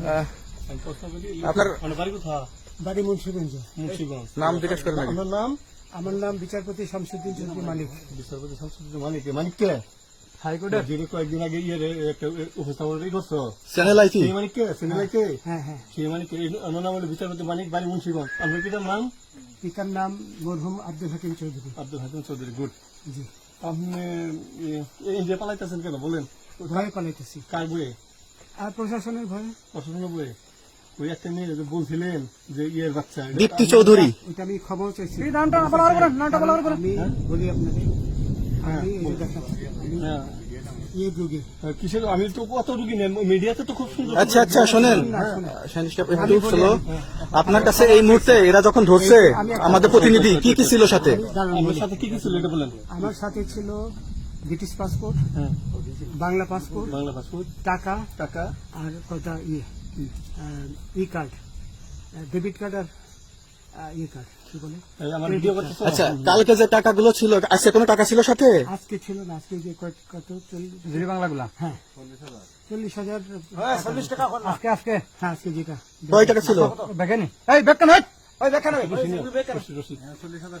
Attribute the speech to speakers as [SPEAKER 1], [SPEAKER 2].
[SPEAKER 1] আহ, আপনার
[SPEAKER 2] বাড়ি কোথায়?
[SPEAKER 3] বাড়ি মুন্সিগঞ্জ।
[SPEAKER 2] মুন্সিগঞ্জ।
[SPEAKER 1] নাম জিজ্ঞেস করেন।
[SPEAKER 2] আপনার নাম
[SPEAKER 3] আমার নাম বিচারপতি শামসুদ্দিন চৌধুরী মালিক।
[SPEAKER 2] বিচারপতি শামসুদ্দিন মানিক মানিক কে? হাইকোর্টের যিনি কয়েকদিন আগে ইয়ে উপস্থাপন করছ।
[SPEAKER 1] চ্যানেল আইসি
[SPEAKER 2] সেই মানিক কে?
[SPEAKER 3] হ্যাঁ হ্যাঁ
[SPEAKER 2] সেই মানিক আমার নাম হলো বিচারপতি মানিক বাড়ি মুন্সিগঞ্জ। আপনার পিতার নাম?
[SPEAKER 3] পিতার নাম মরহুম আব্দুল হাকিম চৌধুরী।
[SPEAKER 2] আব্দুল হাকিম চৌধুরী গুড।
[SPEAKER 3] জি।
[SPEAKER 2] আপনি ইন্ডিয়া পালাইতেছেন কেন? বলেন।
[SPEAKER 3] ভয়ে পালাইতেছি।
[SPEAKER 2] কার বইয়ে
[SPEAKER 3] আর প্রশাসনের ভয়ে?
[SPEAKER 2] পছন্দ বইয়ে ওই একটা মেয়ে যে বলছিলেন যে ইয়ের বাচ্চা
[SPEAKER 1] দীপ্তি চৌধুরী।
[SPEAKER 3] ওইটা আমি খবর চাইছি।
[SPEAKER 2] নামটা নামটা
[SPEAKER 3] আমি বলি
[SPEAKER 2] হ্যাঁ। তো কত রুগী নেন মিডিয়াতে তো খুব সুন্দর
[SPEAKER 1] আচ্ছা আচ্ছা শোনেন। শাহিন সাহেব, আপনার কাছে এই মুহূর্তে এরা যখন ধরছে আমাদের প্রতিনিধি কি কি ছিল সাথে
[SPEAKER 2] কি কি ছিল এটা বলেন।
[SPEAKER 3] আমার সাথে ছিল ব্রিটিশ পাসপোর্ট
[SPEAKER 2] হ্যাঁ।
[SPEAKER 3] বাংলা পাসপোর্ট
[SPEAKER 2] বাংলা পাসপোর্ট
[SPEAKER 3] টাকা
[SPEAKER 2] টাকা।
[SPEAKER 3] আর কটা ইয়ে ই কার্ড ডেবিট কার্ড আর আহ, ইয়ে কার্ড কি বলে?
[SPEAKER 2] আমার ভিডিও করতেছো?
[SPEAKER 1] আচ্ছা কালকে যে টাকাগুলো ছিল আজকে কোনো টাকা ছিল সাথে?
[SPEAKER 3] আজকে ছিল না আজকে যে কত- কত চল্লিশ
[SPEAKER 2] বাংলাগুলা?
[SPEAKER 3] হ্যাঁ। চল্লিশ হাজার।
[SPEAKER 2] চল্লিশ টাকা
[SPEAKER 3] আজকে আজকে হ্যাঁ আজকে যেটা।
[SPEAKER 1] কয় টাকা ছিল?
[SPEAKER 2] দেখেনি এই বেকান হয় ওই বেকান হয়
[SPEAKER 1] চল্লিশ হাজার